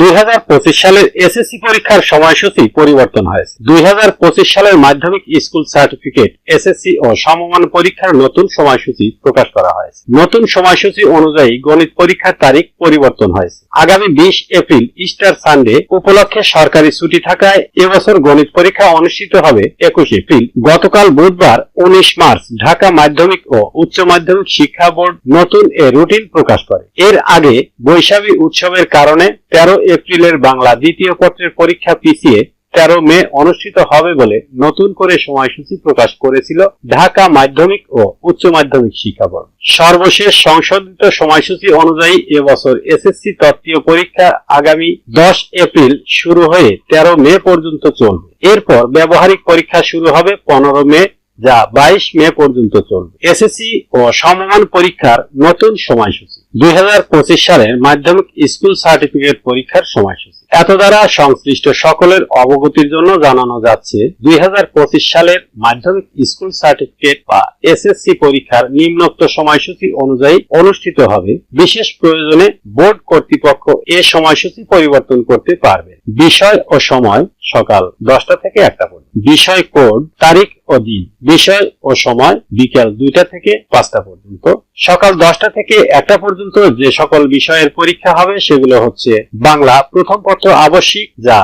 দুই হাজার পঁচিশ সালের এসএসসি পরীক্ষার সময়সূচি পরিবর্তন হয়েছে। দুই হাজার পঁচিশ সালের মাধ্যমিক স্কুল সার্টিফিকেট, এসএসসি ও সমমান পরীক্ষার নতুন সময়সূচি প্রকাশ করা হয়েছে। নতুন সময়সূচি অনুযায়ী গণিত পরীক্ষার তারিখ পরিবর্তন হয়েছে। আগামী বিশ এপ্রিল, ইস্টার সানডে উপলক্ষে সরকারি ছুটি থাকায় এবছর গণিত পরীক্ষা অনুষ্ঠিত হবে একুশ এপ্রিল। গতকাল বুধবার উনিশ মার্চ ঢাকা মাধ্যমিক ও উচ্চ মাধ্যমিক শিক্ষা বোর্ড নতুন এ রুটিন প্রকাশ করে। এর আগে বৈশাখী উৎসবের কারণে তেরো এপ্রিলের বাংলা দ্বিতীয় পত্রের পরীক্ষা পিছিয়ে তেরো মে অনুষ্ঠিত হবে বলে নতুন করে সময়সূচি প্রকাশ করেছিল ঢাকা মাধ্যমিক ও উচ্চ মাধ্যমিক শিক্ষা বোর্ড। সর্বশেষ সংশোধিত সময়সূচি অনুযায়ী এবছর এসএসসি তত্ত্বীয় পরীক্ষা আগামী দশ এপ্রিল শুরু হয়ে তেরো মে পর্যন্ত চলবে। এরপর ব্যবহারিক পরীক্ষা শুরু হবে পনেরো মে যা বাইশ মে পর্যন্ত চলবে। এসএসসি ও সমমান পরীক্ষার নতুন সময়সূচি। দুই হাজার পঁচিশ সালের মাধ্যমিক স্কুল সার্টিফিকেট পরীক্ষার সময়সূচি। এত দ্বারা সংশ্লিষ্ট সকলের অবগতির জন্য জানানো যাচ্ছে, দুই হাজার পঁচিশ সালের মাধ্যমিক স্কুল সার্টিফিকেট বা এসএসসি পরীক্ষার নিম্নোক্ত সময়সূচি অনুযায়ী অনুষ্ঠিত হবে। বিশেষ প্রয়োজনে বোর্ড কর্তৃপক্ষ এ সময়সূচি পরিবর্তন করতে পারবে। বিষয় ও সময় সকাল দশটা থেকে একটা পর্যন্ত। বিষয় কোড, তারিখ ও দিন। বিষয় ও সময় বিকেল দুইটা থেকে পাঁচটা পর্যন্ত। সকাল দশটা থেকে একটা পর্যন্ত যে সকল বিষয়ের পরীক্ষা হবে সেগুলো হচ্ছে বাংলা প্রথম পত্র আবশ্যিক যা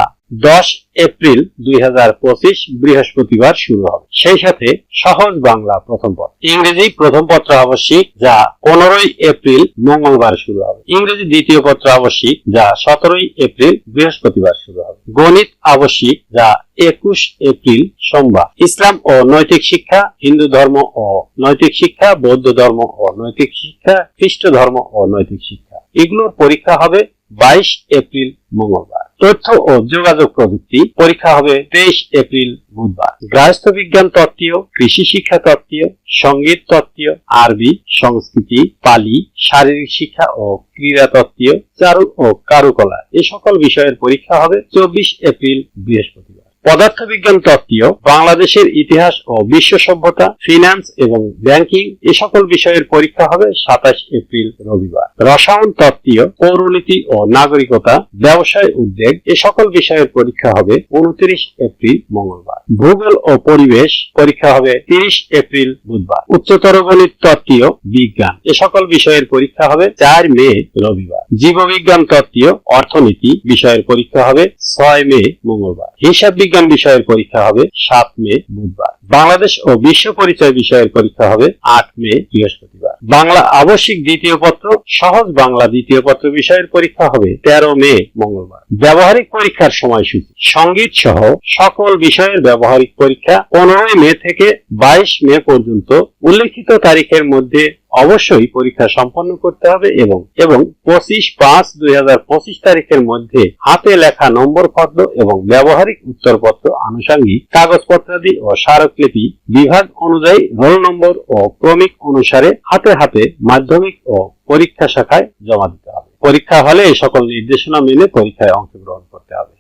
দশ এপ্রিল দুই হাজার পঁচিশ বৃহস্পতিবার শুরু হবে। সেই সাথে সহজ বাংলা প্রথম পত্র। ইংরেজি প্রথম পত্র আবশ্যিক যা পনেরোই এপ্রিল মঙ্গলবার শুরু হবে। ইংরেজি দ্বিতীয় পত্র আবশ্যিক যা সতেরোই এপ্রিল বৃহস্পতিবার শুরু হবে। গণিত আবশ্যিক যা একুশ এপ্রিল সোমবার। ইসলাম ও নৈতিক শিক্ষা, হিন্দু ধর্ম ও নৈতিক শিক্ষা, বৌদ্ধ ধর্ম ও নৈতিক শিক্ষা, খ্রিস্ট ধর্ম ও নৈতিক শিক্ষা। এগুলোর পরীক্ষা হবে বাইশ এপ্রিল মঙ্গলবার। তথ্য ও যোগাযোগ প্রযুক্তি পরীক্ষা হবে তেইশ এপ্রিল বুধবার। গার্হস্থ বিজ্ঞান তত্ত্বীয়, কৃষি শিক্ষা তত্ত্বীয়, সংগীত তত্ত্বীয়, আরবি, সংস্কৃতি, পালি, শারীরিক শিক্ষা ও ক্রীড়া তত্ত্বীয়, চারু ও কারুকলা। এ সকল বিষয়ের পরীক্ষা হবে চব্বিশ এপ্রিল বৃহস্পতিবার। পদার্থবিজ্ঞান তত্ত্বীয়, বাংলাদেশের ইতিহাস ও বিশ্ব সভ্যতা ফিনান্স এবং ব্যাংকিং এ সকল বিষয়ের পরীক্ষা হবে সাতাশ এপ্রিল রবিবার। রসায়ন তত্ত্বীয়, পৌরনীতি ও নাগরিকতা, ব্যবসায় উদ্যোগ এ সকল বিষয়ের পরীক্ষা হবে উনত্রিশ এপ্রিল মঙ্গলবার। ভূগোল ও পরিবেশ পরীক্ষা হবে তিরিশ এপ্রিল বুধবার। উচ্চতর গণিত তত্ত্বীয়, বিজ্ঞান এ সকল বিষয়ের পরীক্ষা হবে চার মে রবিবার। জীববিজ্ঞান তত্ত্বীয়, অর্থনীতি বিষয়ের পরীক্ষা হবে ছয় মে মঙ্গলবার। হিসাব বিজ্ঞান বিষয়ের পরীক্ষা হবে সাত মে বুধবার। বাংলাদেশ ও বিশ্ব পরিচয় বিষয়ের পরীক্ষা হবে আট মে বৃহস্পতিবার। বাংলা আবশ্যিক দ্বিতীয় পত্র, সহজ বাংলা দ্বিতীয় পত্র বিষয়ের পরীক্ষা হবে তেরো মে মঙ্গলবার। ব্যবহারিক পরীক্ষার সময়সূচি, সংগীত সহ সকল বিষয়ের ব্যবহারিক পরীক্ষা পনেরোই মে থেকে বাইশ মে পর্যন্ত। উল্লেখিত তারিখের মধ্যে অবশ্যই পরীক্ষা সম্পন্ন করতে হবে এবং এবং পঁচিশ পাঁচ দুই তারিখের মধ্যে হাতে লেখা নম্বর পত্র এবং ব্যবহারিক উত্তরপত্র আনুষঙ্গিক কাগজপত্রাদি ও স্মারকলিপি বিভাগ অনুযায়ী রোল নম্বর ও ক্রমিক অনুসারে হাতে হাতে মাধ্যমিক ও পরীক্ষা শাখায় জমা দিতে হবে। পরীক্ষা হলে এই সকল নির্দেশনা মেনে পরীক্ষায় অংশগ্রহণ করতে হবে।